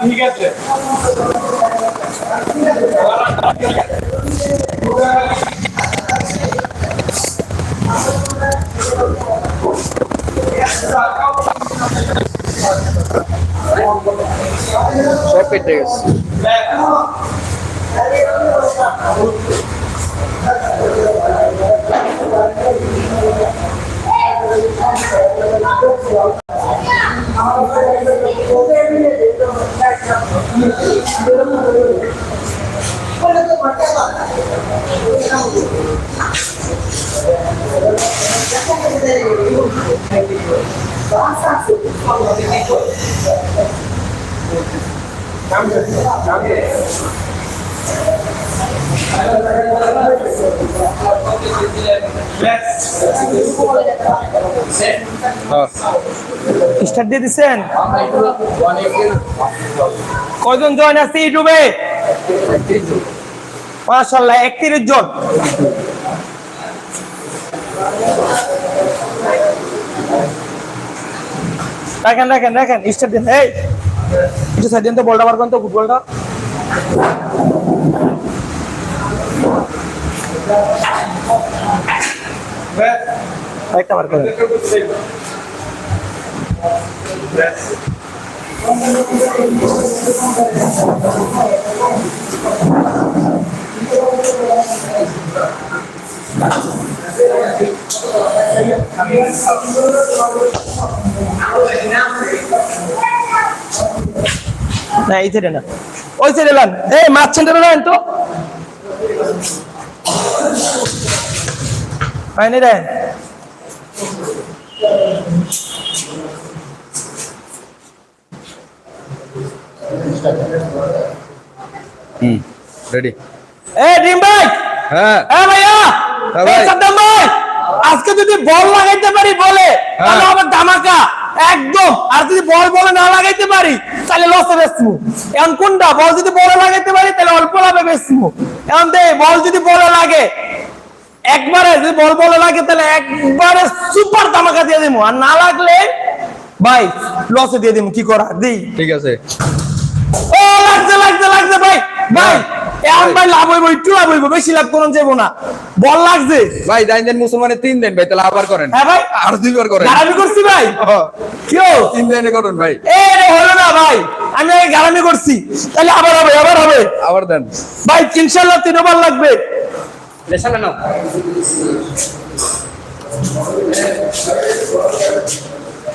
ঠিক আছে। সব কেটে গেছে। স্টার্ট দিয়ে দিচ্ছেন কয়জন জয়েন আছে ইউটিউবে? মাশাল্লাহ একত্রিশ জন দেখেন দেখেন দেখেন স্টার্ট দিন। এই, একটু সাইড দিন তো, বলটা বার তো, ফুটবলটা। একটা বার না এই সাইডে না। ওই সাইডে লান। এই মাছ সেন্টারে লান তো। হয়নি রে। হুম রেডি এ ড্রিম ভাই! হ্যাঁ। ভাইয়া হ্যাঁ। সাদ্দাম ভাই আজকে যদি বল লাগাইতে পারি বলে তাহলে হ্যাঁ। ধামাকা। একদম। আর যদি বল বলে না লাগাইতে পারি তাহলে লসে বেচমু। এখন কোনটা? বল যদি বলে লাগাইতে পারি তাহলে অল্প লাভে বেচমু। এখন দে বল যদি বলে লাগে একবারে যদি বল বলে লাগে তাহলে একবারে সুপার ধামাকা দিয়ে দিমু। আর না লাগলে ভাই লসে দিয়ে দিমু। কি করা? দিই ঠিক আছে। ও লাগছে লাগছে লাগছে ভাই। ভাই এখন ভাই লাভ হইব একটু লাভ হইব বেশি লাভ করুন যাব না। বল লাগছে। ভাই দেন তিন দিন ভাই তাহলে আবার করেন। হ্যাঁ ভাই। আর দুইবার করেন। গারামি করছি ভাই। কেউ তিন দিনে করুন ভাই। এ হলো না ভাই। আমি আগে গারামি করছি। তাহলে আবার হবে আবার হবে। আবার দেন। ভাই ইনশাল্লাহ তিনবার লাগবে।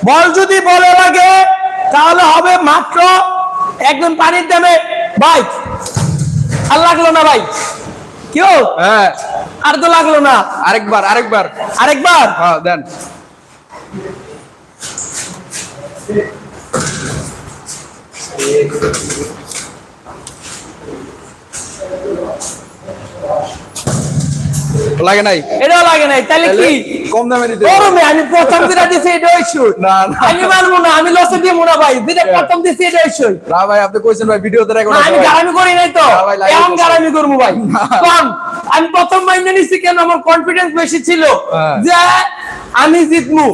বল যদি বলে লাগে তাহলে হবে মাত্র একদম পানির দামে। ভাই আর লাগল না ভাই। কেউ হ্যাঁ। আর তো লাগল না। আরেকবার আরেকবার। আরেকবার? হ্যাঁ দেন। লাগে নাই? এটাও লাগে নাই তাহলে কি? কম দামে দিতে গরমে আমি প্রথম যেটা দিছি এটা হইছো না, না। আমি মানবো না আমি লসে দিব না ভাই। যেটা প্রথম দিছি এটা হইছো না ভাই আপনি কইছেন ভাই ভিডিওতে রেকর্ড আমি গারামি করি নাই তো। এখন গারামি করব ভাই। কারণ আমি প্রথম মাইনে নিছি কেন? আমার কনফিডেন্স বেশি ছিল। হ্যাঁ। যে আমি জিতমু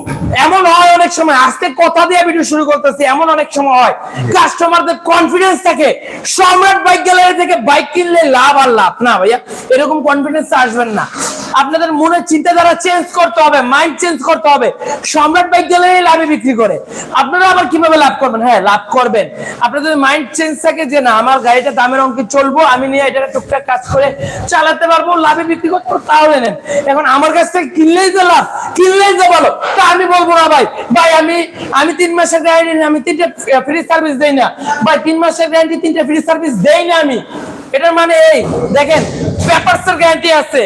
এমন হয় অনেক সময়। আজকে কথা দিয়ে ভিডিও শুরু করতেছি এমন অনেক সময় হয়। কাস্টমারদের কনফিডেন্স থাকে। সম্রাট বাইক গ্যালারি থেকে বাইক কিনলে লাভ আর লাভ না ভাইয়া। এরকম কনফিডেন্স আসবেন না। আপনাদের মনের চিন্তাধারা চেঞ্জ করতে হবে মাইন্ড চেঞ্জ করতে হবে। সম্রাট বাইক গ্যালারি লাভে বিক্রি করে। আপনারা আবার কীভাবে লাভ করবেন? হ্যাঁ লাভ করবেন। আপনাদের মাইন্ড চেঞ্জ থাকে যে না, আমার গাড়িটা দামের অঙ্কে চলবো, আমি নিয়ে এটা টুকটাক কাজ করে চালাতে পারব, লাভে বিক্রি করতে তাহলে নেন। এখন আমার কাছ থেকে কিনলেই তো লাভ, কিনলেই তো ভালো। তা আমি বলব না ভাই। ভাই, আমি আমি তিন মাসের গ্যারান্টি আমি তিনটে ফ্রি সার্ভিস দেই না। ভাই, তিন মাসের গ্যারান্টি তিনটে ফ্রি সার্ভিস দেই না আমি। এটার মানে এই, দেখেন পেপারসের গ্যারান্টি আছে।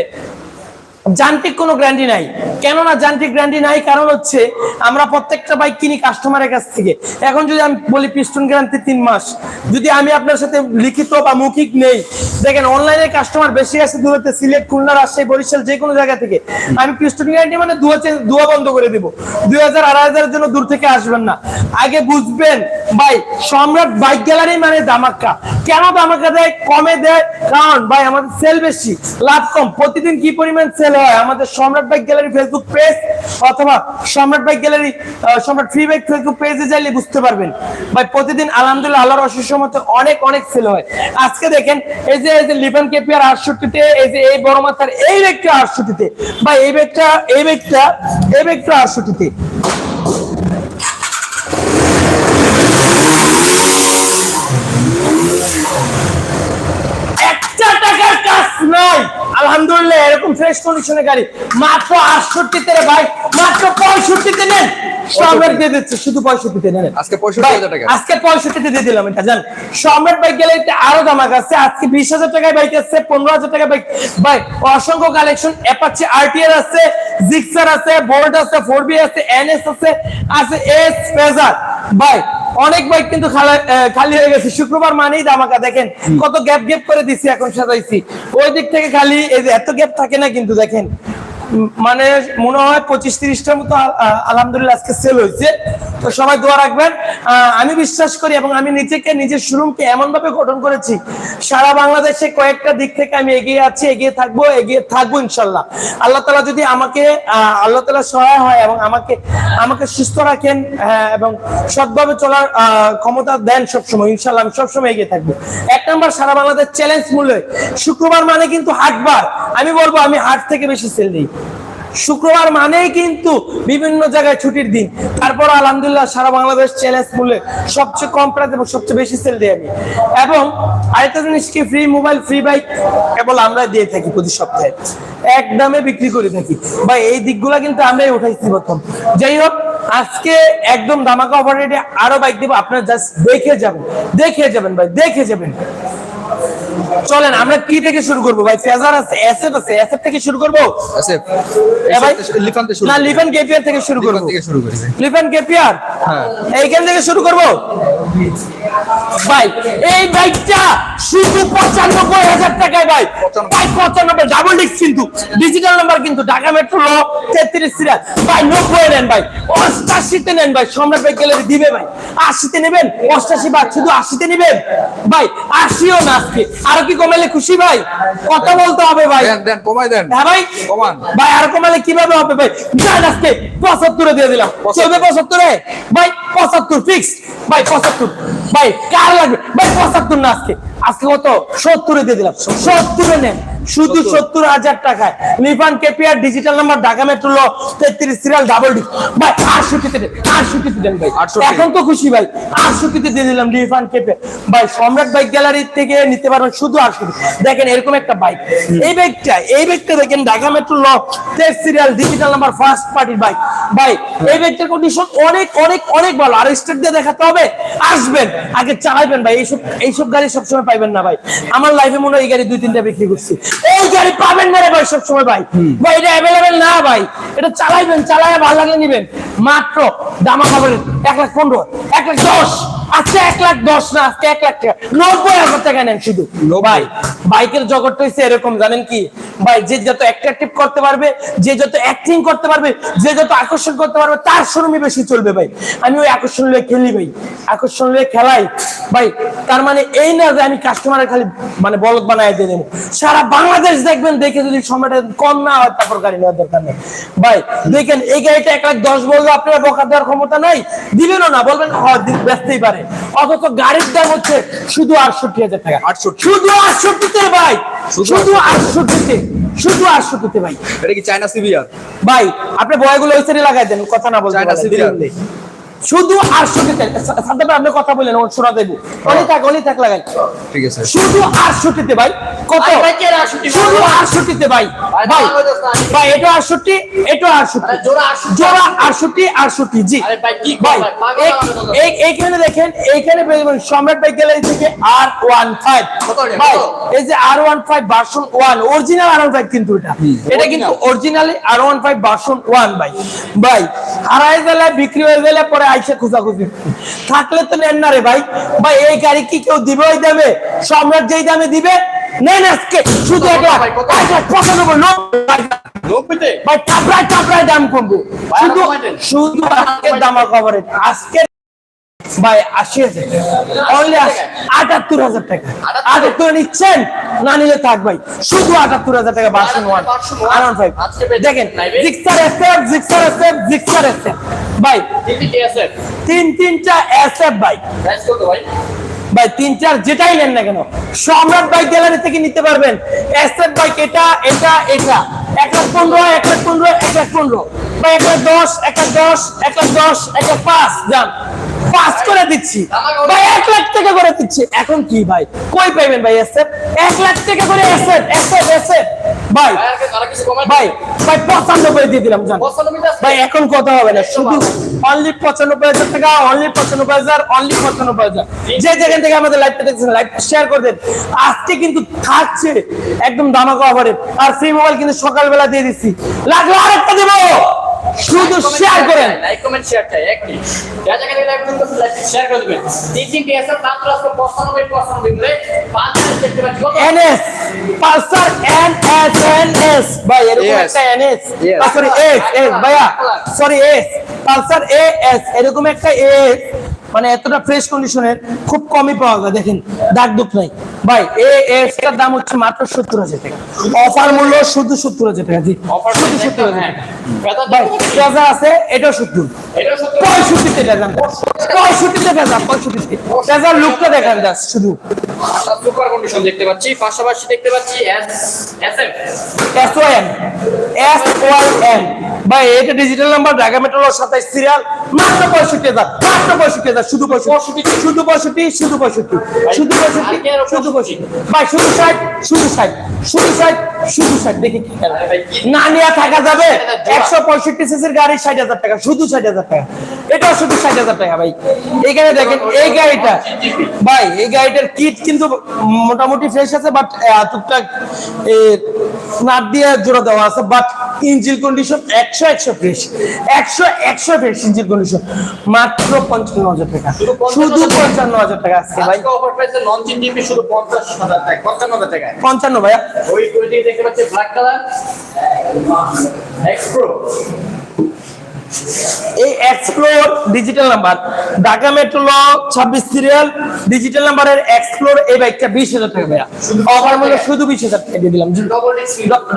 যান্ত্রিক কোনো গ্যারান্টি নাই। কেননা যান্ত্রিক গ্যারান্টি নাই কারণ হচ্ছে আমরা প্রত্যেকটা বাইক কিনি কাস্টমারের কাছ থেকে। এখন যদি আমি বলি পিস্টন গ্যারান্টি তিন মাস, যদি আমি আপনার সাথে লিখিত বা মৌখিক নেই, দেখেন অনলাইনে কাস্টমার বেশি আছে দূরতে সিলেট, খুলনা, রাজশাহী, বরিশাল, যে কোনো জায়গা থেকে। আমি পিস্টন গ্যারান্টি মানে দুয়া দুয়া বন্ধ করে দিব। দুই হাজার, আড়াই হাজারের জন্য দূর থেকে আসবেন না। আগে বুঝবেন, ভাই, সম্রাট বাইক গ্যালারি মানে দামাক্কা কেন আমাকে দেয়? কমে দেয়? কারণ, ভাই, আমাদের সেল বেশি, লাভ কম। প্রতিদিন কি পরিমাণ সেল হয়। আমাদের সম্রাট বাইক গ্যালারি ফেসবুক পেজ অথবা Samrat bike gallery Samrat free bike Facebook পেজে যাইলে বুঝতে পারবেন। ভাই, প্রতিদিন আলহামদুলিল্লাহ আল্লাহর অশেষ মতো অনেক অনেক সেল হয়। আজকে দেখেন, এই যে এই যে লিপন কেপিয়ার আটষট্টিতে, এই যে, এই বড় মাথার এই ব্যাগটা আটষট্টিতে। বা এই ব্যাগটা এই ব্যাগটা এই ব্যাগটা আটষট্টিতে একটা টাকার কাজ নাই আলহামদুলিল্লাহ এরকম ফ্রেশ কন্ডিশনে গাড়ি। মাত্র আটষট্টিতে রে ভাই মাত্র পঁয়ষট্টিতে নেন। সম্রাট দিয়ে দিচ্ছে শুধু পঁয়ষট্টিতে নেন। আজকে 65,000 টাকা। আজকে পঁয়ষট্টিতে দিয়ে দিলাম এটা জান। সম্রাট বাইক গেলে আরও দামাক আছে। আজকে বিশ হাজার টাকায় বাইক আছে পনেরো হাজার টাকায় বাইক। ভাই অসংখ্য কালেকশন অ্যাপাচি আরটিআর আছে জিক্সার আছে বোল্ট আছে ফোর বি আছে এনএস আছে আছে এস ফেজার ভাই অনেক বাইক কিন্তু খালা- খালি হয়ে গেছে। শুক্রবার মানেই দামাকা দেখেন। কত গ্যাপ গ্যাপ করে দিছি এখন সাজাইছি। ওই দিক থেকে খালি এই যে এত গ্যাপ থাকে না কিন্তু দেখেন। মানে মনে হয় পঁচিশ তিরিশটার মতো আলহামদুলিল্লাহ আজকে সেল হয়েছে। তো সবাই দোয়া রাখবেন। আমি বিশ্বাস করি এবং আমি নিজেকে নিজের শোরুমকে এমন ভাবে গঠন করেছি সারা বাংলাদেশে কয়েকটা দিক থেকে আমি এগিয়ে আছি এগিয়ে থাকব এগিয়ে থাকব ইনশাল্লাহ। আল্লাহ তালা যদি আমাকে আল্লাহ তালা সহায় হয় এবং আমাকে আমাকে সুস্থ রাখেন হ্যাঁ, এবং সৎভাবে চলার ক্ষমতা দেন সবসময় ইনশাল্লাহ আমি সবসময় এগিয়ে থাকব। এক নম্বর সারা বাংলাদেশ চ্যালেঞ্জ মূল্যে। শুক্রবার মানে কিন্তু হাটবার। আমি বলব আমি হাট থেকে বেশি সেল দিই। শুক্রবার মানেই কিন্তু বিভিন্ন জায়গায় ছুটির দিন। তারপর আলহামদুলিল্লাহ সারা বাংলাদেশ চ্যালেঞ্জ মূল্যে সবচেয়ে কম প্রাইস এবং সবচেয়ে বেশি সেল দিই আমি। এবং আরেকটা জিনিস কি ফ্রি মোবাইল ফ্রি বাইক কেবল আমরা দিয়ে থাকি প্রতি সপ্তাহে। এক দামে বিক্রি করে থাকি। বা এই দিকগুলা কিন্তু আমরাই উঠাইছি প্রথম। যাই হোক, আজকে একদম দামাকা অফার রেটে আরও বাইক দিব। আপনারা জাস্ট দেখে যাবেন। দেখে যাবেন ভাই, দেখে যাবেন। চলেন আমরা কি থেকে শুরু করব ভাই? ফেজার আছে অ্যাসেট আছে অ্যাসেট থেকে শুরু করব? আসিফ এ ভাই লিফান্তে শুরু না লিফান কেপিয়ার থেকে শুরু করব। লিফেন কেপিয়ার হ্যাঁ। এইখান থেকে শুরু করব? ভাই এই বাইকটা শুধু পঁচানব্বই হাজার টাকায় ভাই। ভাই পঁচানব্বই ডাবল ডিস্ক কিন্তু ডিজিটাল নাম্বার কিন্তু ঢাকা মেট্রো ল তেত্রিশ সিরিয়াল ভাই নব্বই নেন ভাই অষ্টাশিতে নেন ভাই সম্রাট ভাই গ্যালারি দিবে ভাই। আশিতে নেবেন অষ্টাশি বাদ শুধু আশিতে নেবেন। ভাই আশিও না আজকে। আরও কি কমাইলে খুশি ভাই? কথা বলতে হবে ভাই। দেন দেন কমাই দেন। হ্যাঁ ভাই? কমান। ভাই আর কমালে কীভাবে হবে ভাই? যান আজকে পঁচাত্তরে দিয়ে দিলাম। চলবে পঁচাত্তরে? ভাই পঁচাত্তর ফিক্স ভাই পঁচাত্তর। ভাই কার লাগবে? ভাই পঁচাত্তর না আজকে। আজকে কত? সত্তরে দিয়ে দিলাম। সত্তরে নেন শুধু সত্তর। হাজার টাকায়। Lifan KPR digital number Dhaka metro ল তেত্রিশ সিরিয়াল ডাবল ডি ভাই আটষট্টিতে দেন আটষট্টিতে দেন ভাই। এখন তো খুশি ভাই। আটষট্টিতে দিয়ে দিলাম লিফান কেপিআর ভাই সম্রাট বাইক গ্যালারি থেকে নিতে পারবেন শুধু আটষট্টি। দেখেন এরকম একটা বাইক এই বাইকটা এই বাইকটা দেখেন ঢাকা মেট্রো ল তেইশ সিরিয়াল ডিজিটাল নাম্বার ফার্স্ট পার্টির বাইক ভাই এই বাইকটার কন্ডিশন অনেক অনেক অনেক ভালো। আর স্টেট দিয়ে দেখাতে হবে আসবেন। আগে চালাইবেন ভাই। এইসব এইসব গাড়ি সবসময় পাইবেন না ভাই। আমার লাইফে মনে হয় এই গাড়ি দুই তিনটা বিক্রি করছি। এই গাড়ি পাবেন না রে ভাই সবসময় ভাই। ভাই এটা অ্যাভেলেবেল না ভাই। এটা চালাইবেন চালায় ভালো লাগলে নিবেন। মাত্র দামা খাবেন এক লাখ পনেরো এক লাখ দশ। আজকে এক লাখ দশ না আজকে এক লাখ টাকা। নব্বই হাজার টাকা নেন শুধু। ভাই বাইকের জগৎটা হচ্ছে এরকম জানেন কি? ভাই যে যত অ্যাট্রাকটিভ করতে পারবে যে যত অ্যাক্টিং করতে পারবে যে যত আকর্ষণ করতে পারবে তার শোরুমে বেশি চলবে ভাই। আমি ওই আকর্ষণ লয়ে খেলি ভাই। আকর্ষণ লয়ে খেলাই। ভাই তার মানে এই না যে আমি কাস্টমারের খালি মানে বলদ বানায় দিয়ে দেবো। সারা বাংলাদেশ দেখবেন দেখে যদি সময়টা কম না হয় তারপর গাড়ি নেওয়ার দরকার নেই। ভাই দেখেন এই গাড়িটা এক লাখ দশ বলব আপনার বকা দেওয়ার ক্ষমতা নাই? দিবেনও না বলবেন ব্যস্তই পারে। অথচ গাড়ির দাম হচ্ছে শুধু আটষট্টি হাজার টাকা। 68 শুধু আটষট্টিতে ভাই! শুধু আটষট্টিতে শুধু আটষট্টিতে ভাই। এটা কি চায়না সিভিআর ভাই আপনি বয়গুলো ওই সাইডে লাগাই দেন কথা না বলতে শুধু সাথে আপনি কথা বললেন ওর শোনা দেবো। থাক থাক লাগাই। ঠিক আছে। শুধু আটষট্টিতে ভাই কত? ভাই, ভাই, কে 68 শুধু? আটষট্টিতে ভাই। ভাই, ভাই ভাই এটা আটষট্টি এটা আটষট্টি জোড়া 68 জোড়া আটষট্টি আটষট্টি জি। ভাই, ভাই এইখানে দেখেন এইখানে সম্রাট বাইক গ্যালারি থেকে আর ওয়ান ফাইভ। ভাই এই যে R one five version one original R one five কিন্তু এটা। এটা কিন্তু originally R one five version one ভাই। ভাই হারাই গেলে বিক্রি হয়ে গেলে পরে আইসে খোঁজাখুঁজি। থাকলে তো নেন না রে ভাই। ভাই এই গাড়ি কি কেউ দিবে ওই দামে? সম্রাট যেই দামে দিবে নেন আজকে। শুধু এক লাখ এক লাখ পঁচানব্বই নব্বই। ভাই চাপড়ায় চাপড়ায় দাম কমবো। শুধু কমাই দেন। শুধু আজকে দামা কভারেজ আজকে ভাই আশি হাজার অনলি আটাত্তর হাজার টাকা। আটাত্তর? নিচ্ছেন? না নিলে থাক ভাই। শুধু আটাত্তর হাজার টাকা ভার্সন ওয়ান আর ফাইভ দেখেন Gixxer SF Gixxer SF Gixxer SF ভাই তিন তিনটা এসএফ ভাই। কত ভাই? ভাই তিন চার যেটাই নেন না কেন সম্রাট বাইক গ্যালারি থেকে নিতে পারবেন। এসএফ বাইক এটা এটা এটা। এক লাখ পনেরো এক লাখ পনেরো এক লাখ পনেরো। ভাই এক লাখ দশ এক লাখ দশ এক লাখ দশ এক লাখ পাঁচ যান। পাঁচ করে দিচ্ছি। ভাই এক লাখ টাকা করে দিচ্ছি। এখন কি ভাই? কই পাইবেন ভাই এসএফ এক লাখ টাকা করে এসএফ এসএফ এসএফ ভাই ভাই ভাই ভাই পঁচানব্বই দিয়ে দিলাম জান ভাই এখন কথা হবে না। শুধু অনলি পঁচানব্বই হাজার টাকা অনলি পঁচানব্বই হাজার অনলি পঁচানব্বই হাজার। যে যেখান থেকে আমাদের লাইভটা দেখছেন লাইভ শেয়ার করে দেন। আজকে কিন্তু থাকছে একদম দামাকা অফারে আর ফ্রি মোবাইল কিন্তু সকালবেলা দিয়ে দিচ্ছি। লাগল আরেকটা দেবো। শুধু শেয়ার করেন। লাইক কমেন্ট শেয়ার চাই একটি যা জায়গা থেকে লাইক কমেন্ট করতে লাইক শেয়ার করে দিবেন। তিন তিনটি আছে মাত্র আজকে 95 95 মিলে পাঁচ হাজার দেখতে পাচ্ছি? NS Pulsar N S N S ভাই এরকম একটা এনএস. সরি এস এস ভাইয়া sorry S Pulsar A S এরকম একটা এস মানে এতটা ফ্রেশ কন্ডিশনের খুব কমই পাওয়া যায়। দেখেন দাগ দুঃখ নাই। ভাই এ এস এর দাম হচ্ছে মাত্র সত্তর হাজার টাকা। অফার মূল্য শুধু সত্তর হাজার টাকা জি। শুধু সত্তর হাজার হ্যাঁ টাকা। ভাই আছে এটাও সত্তর। এটা পঁয়ষট্টিতে পেঁজা পঁয়ষট্টিতে পেঁজা পঁয়ষট্টিতে। পেঁজার লুকটা দেখেন জাস্ট শুধু। সুপার কন্ডিশন দেখতে পাচ্ছি। পাশাপাশি দেখতে পাচ্ছি S O M S Y M ভাই এটা ডিজিটাল নাম্বার ঢাকা মেট্রোর সাতাইশ সিরিয়াল মাত্র পঁয়ষট্টি হাজার মাত্র পঁয়ষট্টি হাজার শুধু পঁয়ষট্টি। শুধু পঁয়ষট্টি শুধু পঁয়ষট্টি। শুধু পঁয়ষট্টি শুধু পঁয়ষট্টি। ভাই শুধু ষাট শুধু ষাট শুধু ষাট শুধু ষাট। দেখি কি খেলা। না নিয়ে থাকা যাবে। একশো পঁয়ষট্টি সিসির গাড়ি ষাট হাজার টাকা শুধু ষাট হাজার টাকা। এটাও শুধু ষাট হাজার টাকা ভাই। এখানে দেখেন এই গাড়িটা ভাই এই গাড়িটার কিট কিন্তু মোটামুটি ফ্রেশ আছে বাট টুকটাক নাট দিয়ে জোড়া দেওয়া আছে বাট ইঞ্জিন কন্ডিশন একশো একশো ফ্রেশ একশো একশো ফ্রেশ ইঞ্জিন কন্ডিশন মাত্র পঞ্চান্ন হাজার টাকা। শুধু পঞ্চান্ন হাজার টাকা আজকে ভাই। অফার প্রাইসে নন জিডিপি শুধু 50000 টাকা 55000 টাকা। পঞ্চান্ন ভাইয়া। ওই কোয়ালিটি দেখতে পাচ্ছি ব্ল্যাক কালার এক্স প্রো এই explore digital number Dhaka metro ল ছাব্বিশ সিরিয়াল ডিজিটাল নাম্বারের এক্সপ্লোর এই বাইকটা বিশ হাজার টাকা ভাইয়া। অফার মূল্য শুধু বিশ হাজার টাকা দিয়ে দিলাম।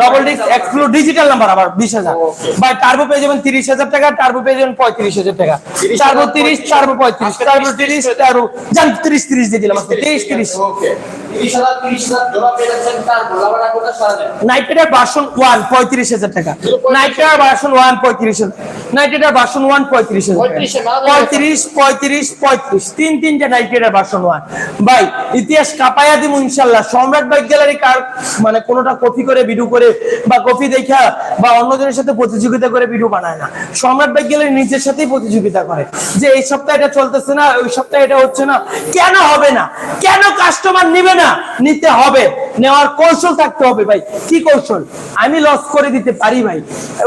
Double disc explore digital number আবার বিশ হাজার। ভাই টার্বো পেয়ে যাবেন তিরিশ হাজার টাকা টার্বো পেয়ে যাবেন পঁয়ত্রিশ হাজার টাকা। টার্বো তিরিশ টার্বো পঁয়ত্রিশ টার্বো তিরিশ টার্বো জান তিরিশ তিরিশ দিয়ে দিলাম তিরিশ তিরিশ। ওকে 30000 30000 জোড়া পেয়ে যাচ্ছেন তার গোলাবাড়া কোটা সারা দেন নাইট্রেটার ভার্সন ওয়ান পঁয়ত্রিশ হাজার টাকা। নাইট্রেটার ভার্সন ওয়ান পঁয়ত্রিশ হাজার। নাইট্রেটার ভার্সন ওয়ান পঁয়ত্রিশ হাজার টাকা। 35 এ মারা যাবে। পঁয়ত্রিশ পঁয়ত্রিশ পঁয়ত্রিশ। তিন তিনটা নাইট্রেটার ভার্সন ওয়ান ভাই ইতিহাস কাপাইয়া দিব ইনশাল্লাহ। সম্রাট বাইক গ্যালারি কার মানে কোনোটা কপি করে ভিডিও করে বা কপি দেখা বা অন্যজনের সাথে প্রতিযোগিতা করে ভিডিও বানায় না। সম্রাট বাইক গ্যালারি নিজের সাথেই প্রতিযোগিতা করে। যে এই সপ্তাহে এটা চলতেছে না ওই সপ্তাহে এটা হচ্ছে না কেন হবে না? কেন কাস্টমার নিবে না? নিতে হবে। নেওয়ার কৌশল থাকতে হবে ভাই। কি কৌশল? আমি লস করে দিতে পারি ভাই।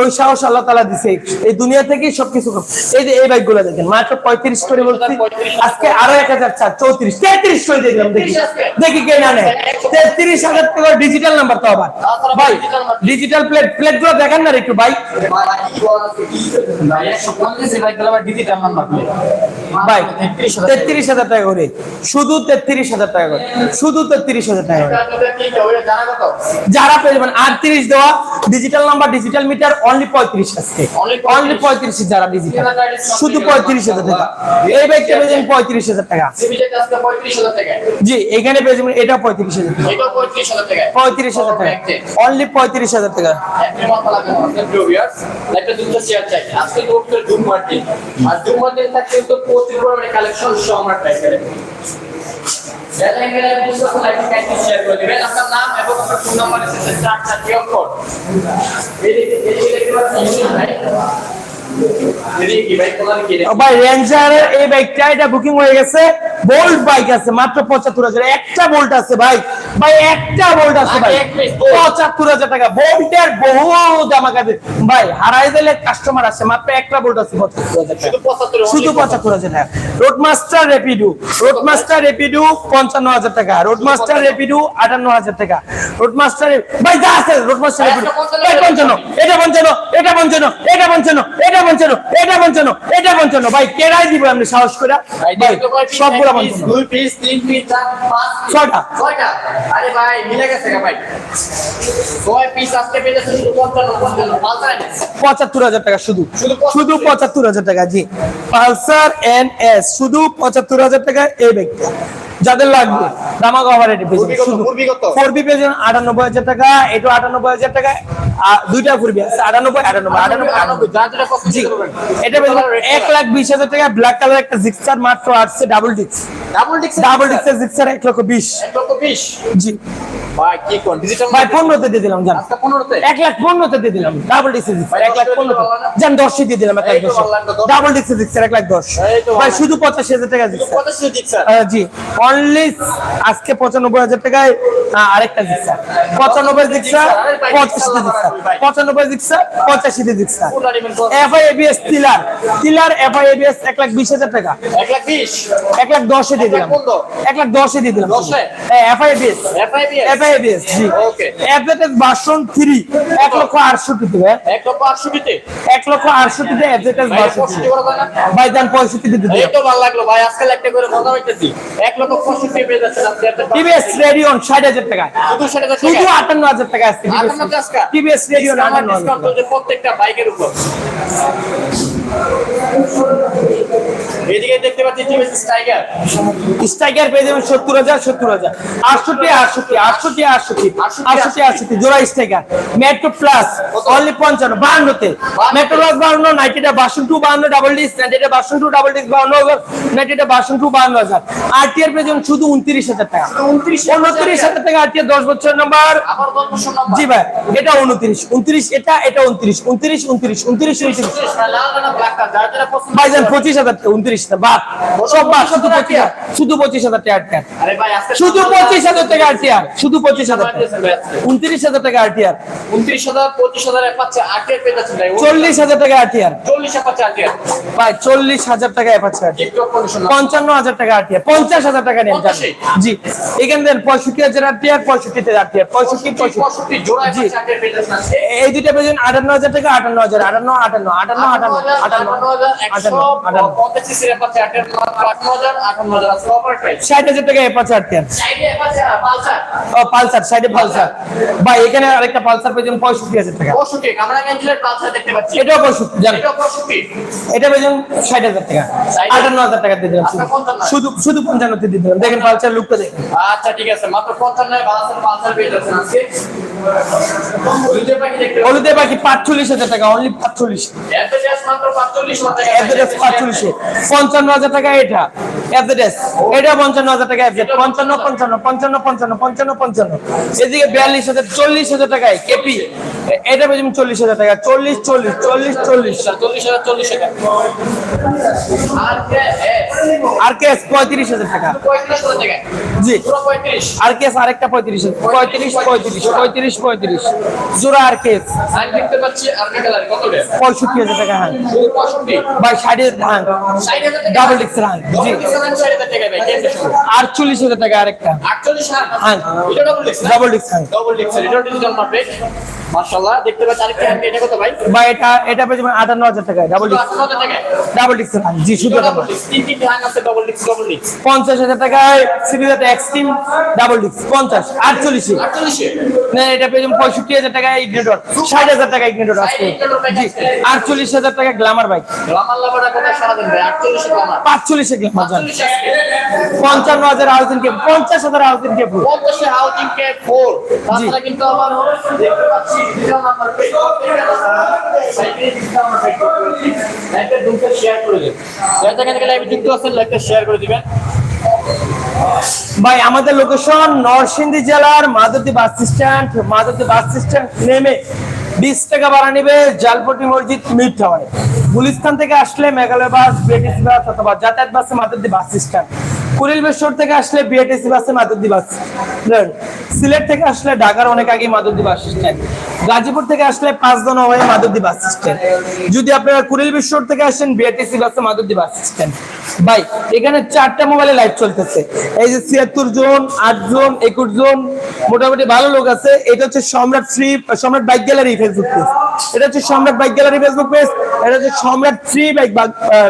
ওই সাহস আল্লাহ তালা দিছে। এই দুনিয়া থেকেই সবকিছু। এই যে এই বাইকগুলো দেখেন মাত্র পঁয়ত্রিশ করে বলছি। আজকে আরও এক হাজার চার চৌত্রিশ তেত্রিশ করে দেখি। দেখি কে না নেয় তেত্রিশ হাজার টাকা ডিজিটাল নাম্বার তো আবার। ভাই ডিজিটাল প্লেট প্লেটগুলো দেখেন না একটু ভাই। ভাই তেত্রিশ হাজার টাকা করে। শুধু তেত্রিশ হাজার টাকা করে। শুধু তেত্রিশ হাজার টাকা করে। যারা পেয়ে আটত্রিশ দেওয়া digital number digital meter only পঁয়ত্রিশ আজকে। অনলি পঁয়ত্রিশ। যারা ডিজিটাল শুধু পঁয়ত্রিশ হাজার টাকা। এই ব্যাগটা পেয়ে যাবেন পঁয়ত্রিশ হাজার টাকা। জি এখানে পেয়ে যাবেন এটা পঁয়ত্রিশ হাজার টাকা। পঁয়ত্রিশ হাজার টাকা। অনলি পঁয়ত্রিশ হাজার টাকা। কালেকশন সম্রাট টাইপের আপনার নাম এবং আপনার ফোন নাম্বার এসেছে চারটা কিউ কোড এদিকে এদিকে দেখতে পাচ্ছেন ভাই? এদিকে কি ভাই? কোনার কি ও ভাই রেঞ্জারের এই বাইকটা এটা বুকিং হয়ে গেছে। বোল্ট বাইক আছে, মাত্র পঁচাত্তর হাজার। একটা বোল্ট আছে ভাই। ভাই একটা বোল্ট আছে ভাই। পঁচাত্তর হাজার টাকা। বোল্টের বহু দামাকা দিয়ে ভাই হারাই দিলে কাস্টমার আছে মাত্র একটা বোল্ট আছে পঁচাত্তর হাজার টাকা। শুধু পঁচাত্তর হাজার টাকা। Road master Rapido road master Rapido পঞ্চান্ন হাজার টাকা। রোড মাস্টার রেপিডু আটান্ন হাজার টাকা। রোড মাস্টার ভাই যা আছে রোড মাস্টার রেপিডু পঞ্চান্ন এটা পঞ্চান্ন এটা পঞ্চান্ন এটা পঞ্চান্ন এটা পঞ্চান্ন এটা পঞ্চান্ন এটা পঞ্চান্ন ভাই কেরাই দিব আপনি সাহস করে। সবগুলো পঞ্চান্ন। দুই পিস তিন পিস। ছয়টা। ছয়টা। আরে ভাই মিলে গেছে ভাই ছয় পিস আজকে শুধু। পঁচাত্তর হাজার টাকা শুধু শুধু পঁচাত্তর? শুধু পঁচাত্তর হাজার টাকা জি পালসার এন এস শুধু পঁচাত্তর হাজার টাকা এই ব্যাগটা যাদের লাগবে। দামাক ওভারেটে ফুরবি পেয়েছেন আটানব্বই হাজার টাকা এটা আটানব্বই হাজার টাকা দুইটা ফুরবি আছে আটানব্বই আটানব্বই আটানব্বই জি। এটা এক লাখ বিশ হাজার টাকা ব্ল্যাক কালার একটা জিক্সার মাত্র আসছে ডাবল ডিক্স ডাবল ডিক্স ডাবল ডিক্সের জিক্সার এক লক্ষ বিশ। এক লক্ষ বিশ? জি। ভাই কি কোন? ডিজিটাল ভাই দিয়ে দিলাম জান। আজকে পনেরোতে? এক লাখ পনেরোতে দিয়ে দিলাম ডাবল জিক্সার ভাই, এক লাখ দশটা দিতে পনেরোতে। পারলা না? জান দশে দিয়ে দিলাম লাখ এই তো দশে। বললাম তো, দশ। ডাবল ডিক্সের জিক্সার এক লাখ দশ। এই তো ভাই শুধু পঁচাশি হাজার টাকা জি। অনলি আজকে পঁচানব্বই হাজার টাকায় আরেকটা জিক্সার। পঁচানব্বই জিক্সার পঁচাশিতে জিক্সার। পঁচানব্বই Gixxer পঁচাশিতে Gixxer. Full FI ABS FI ABS এক লাখ বিশ হাজার টাকা। এক লাখ বিশ। এক লাখ দশে দিয়ে দিলাম। এক লাখ দশে দিয়ে দিলাম? FI ABS. FI ABS? জি. এফজেটেস ভার্সন থ্রি এক লক্ষ আটষট্টি দেবে এক লক্ষ আটষট্টিতে? এক লক্ষ আটষট্টিতে এফজেটেস ভাই ভার্সন ভাই দান পঁয়ষট্টি দিতে ভালো লাগল ভাই আজকাল একটা করে মজা হইতেছি। এক লক্ষ টিভিএস রেডিয়ন ষাট হাজার টাকা শুধু আটান্ন হাজার টাকা আসছে? টিভিএস রেডিয়ন আটান্ন প্রত্যেকটা বাইকের উপর। এদিকে দেখতে পাচ্ছি টিভিএস টাইগার স্ট্রাইকার পেয়ে যাবেন সত্তর হাজার সত্তর হাজার। আটষট্টি আটষট্টি আটষট্টি আটষট্টি আটষট্টি আটষট্টি জোড়া স্ট্রাইকার মেট্রো প্লাস অনলি পঞ্চান্ন বাহান্নতে। মেট্রো প্লাস বাহান্ন বাসন টু বাহান্ন ডাবল ডিস নাইনটিটা বাসন টু ডাবল ডিস বাহান্ন হাজার নাইনটিটা বাসন টু বাহান্ন হাজার। আরটিআর পেয়ে যাবেন শুধু উনত্রিশ হাজার টাকা। উনত্রিশ উনত্রিশ হাজার টাকা আরটিআর দশ বছর নাম্বার জি ভাই এটা উনত্রিশ। উনত্রিশ এটা এটা উনত্রিশ। উনত্রিশ উনত্রিশ উনত্রিশ উনত্রিশ। ভাইজান পঁচিশ হাজার টাকা উনত্রিশ না বাদ সব বাদ শুধু পঁচিশ শুধু পঁচিশ হাজার টাকা আরটিআর আরে ভাই আজকে শুধু পঁচিশ হাজার টাকা আরটিআর শুধু পঁচিশ হাজার টাকা দিয়েছেন ভাই আজকে। উনত্রিশ হাজার টাকা আরটিআর উনত্রিশ হাজার পঁচিশ হাজার পাচ্ছে আটের পেয়ে যাচ্ছেন ভাই। চল্লিশ হাজার টাকা আরটিআর চল্লিশ ভাই চল্লিশ হাজার টাকা এপাচ্ছে আরটিআর একটু কন্ডিশন পঞ্চান্ন হাজার টাকা আরটিআর পঞ্চাশ হাজার টাকা নেন? জি এখানে দেন পঁয়ষট্টি হাজার আরটিআর পঁয়ষট্টিতে আরটিআর পঁয়ষট্টি পঁয়ষট্টি জি। এই দুইটা পেয়েছেন আটান্ন হাজার টাকা আটান্ন হাজার আটান্ন আটান্ন আটান্ন আটান্ন আটান্ন আটান্ন আটান্ন আটের অফার প্রাইস সাইডে পালসার ও পালসার সাইডে পালসার। ভাই এখানে আরেকটা পালসার পেয়েছেন পঁয়ষট্টি হাজার টাকা। পঁয়ষট্টি কামরাগঞ্জের পালসার দেখতে পাচ্ছি। এটাও পঁয়ষট্টি জান। এটা পঁয়ষট্টি। এটা পেয়েছেন ষাট হাজার টাকা। আটান্ন হাজার টাকা দিয়ে দিলাম। শুধু। আচ্ছা, দিয়ে দিলাম। দেখেন পালসার লুকটা দেখেন। আচ্ছা ঠিক আছে। মাত্র পঞ্চান্ন বালাসের পালসার পেয়ে যাচ্ছেন আজকে। পাখি পাঁচচল্লিশ হাজার টাকা অনলি পাঁচচল্লিশ। পাঁচচল্লিশে। পঞ্চান্ন হাজার টাকা এটা অ্যাভরেজ এটা পঞ্চান্ন হাজার টাকা অ্যাভরেজ পঞ্চান্ন পঞ্চান্ন পঞ্চান্ন পঞ্চান্ন পঞ্চান্ন পঞ্চান্ন। এদিকে বিয়াল্লিশ হাজার, চল্লিশ হাজার টাকায় কেপি। এটা পেয়েছি চল্লিশ হাজার টাকা, চল্লিশ চল্লিশ চল্লিশ চল্লিশ। চল্লিশ হাজার, চল্লিশ টাকা আর কেস পঁয়ত্রিশ হাজার টাকা। জি। আর কেস আরেকটা পঁয়ত্রিশ পঁয়ত্রিশ পঁয়ত্রিশ পঁয়ত্রিশ পঁয়ত্রিশ। জোড়া আর কেস। পঁয়ষট্টি হাজার টাকা হ্যাঁ ভাই ষাট হাজার ডাবল ডিক্সের হ্যাঁ জি। আটচল্লিশ হাজার টাকা আরেকটা। হ্যাঁ ডাবল ডিক্স হ্যাঁ এটা মাশাআল্লাহ দেখতে পাচ্ছি আরেকটা আর্মি এটা কত ভাই? বা এটা এটা আটান্ন হাজার টাকা ডাবল ডিক্স টাকা ডাবল ডিক্স জি শুধু ডাবল ডিক্স তিন তিনটে হাং আছে ডবল ডিক্স ডবল ডিক্স পঞ্চাশ হাজার টাকায় সিরিজাতে এক্সট্রিম ডাবল ডিক্স পঞ্চাশ আটচল্লিশে। আটচল্লিশে? না এটা টাকা ইগনেটর ষাট হাজার টাকা ইগনেটর আজকে। জি আটচল্লিশ হাজার টাকা গ্লামার বাইক গ্লামার লাভারটা কত সারা দেন ভাই আটচল্লিশে গ্লামার পাঁচচল্লিশে গ্লামার যান আটচল্লিশে পঞ্চান্ন হাজার হাউজিং কে পঞ্চাশ হাজার হাউজিং কে হাউজিং কে ফোর তাছাড়া কিন্তু আবার দেখতে পাচ্ছি ভাই, আমাদের লোকেশন নরসিংদী জেলার Madhabdi bus stand Madhabdi bus stand নেমে বিশ টাকা ভাড়া নিবে জালপটি মসজিদ মিড টাওয়ারে গুলিস্তান থেকে আসলে মেঘালয় বাস, ব্রিটিশ বাস অথবা যাতায়াত বাসে মাধবদী বাস স্ট্যান্ড কুড়িল বেশর থেকে আসলে বিএটিসি বাসে মাদুর বাস বুঝলেন? সিলেট থেকে আসলে ঢাকার অনেক আগে মাধবদী বাস স্ট্যান্ড গাজীপুর থেকে আসলে পাঁচ জন হয়ে মাধবদী বাস স্ট্যান্ড যদি আপনারা কুড়িল বিশ্বর থেকে আসেন বিএটিসি বাসে মাধবদী বাস স্ট্যান্ড ভাই, এখানে চারটা মোবাইলে লাইভ চলতেছে। এই যে ছিয়াত্তর জন, আট জন, একুশ জন, মোটামুটি ভালো লোক আছে। এটা হচ্ছে সম্রাট ফ্রি সম্রাট বাইক গ্যালারি ফেসবুক পেজ এটা হচ্ছে সম্রাট বাইক গ্যালারি ফেসবুক পেজ এটা হচ্ছে Samrat free bike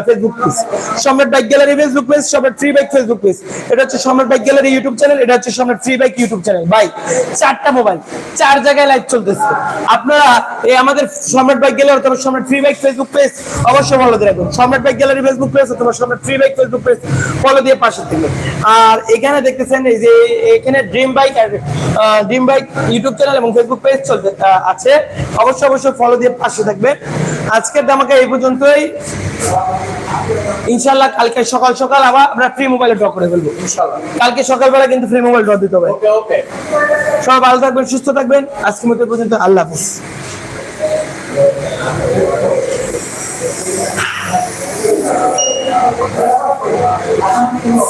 Facebook page Samrat bike gallery Facebook page Samrat free bike Facebook page এটা হচ্ছে সম্রাট বাইক গ্যালারি ইউটিউব চ্যানেল এটা হচ্ছে Samrat free bike YouTube channel ভাই, চারটা মোবাইল চার জায়গায় লাইভ চলতেছে। আপনারা এই আমাদের সম্রাট বাইক গ্যালারি অথবা Samrat free bike Facebook page অবশ্যই ভালো দিয়ে রাখবেন। সম্রাট বাইক গ্যালারি ফেসবুক পেজ অথবা Samrat bike Facebook page follow দিয়ে পাশে থাকবেন আর এখানে দেখতেছেন এই যে এখানে ড্রিম বাইক আর ড্রিম বাইক ইউটিউব চ্যানেল এবং ফেসবুক পেজ চলতে আছে। অবশ্যই অবশ্যই ফলো দিয়ে পাশে থাকবে। আজকের দামাকে এই পর্যন্তই। ইনশাল্লাহ কালকে সকাল সকাল আবার আমরা ফ্রি মোবাইলে ড্র করে ফেলব ইনশাআল্লাহ। কালকে সকালবেলা কিন্তু ফ্রি মোবাইল ড্র দিতে হবে। ওকে ওকে। সবাই ভালো থাকবেন সুস্থ থাকবেন। আজকের মতো পর্যন্ত আল্লাহ হাফিজ। 何にも。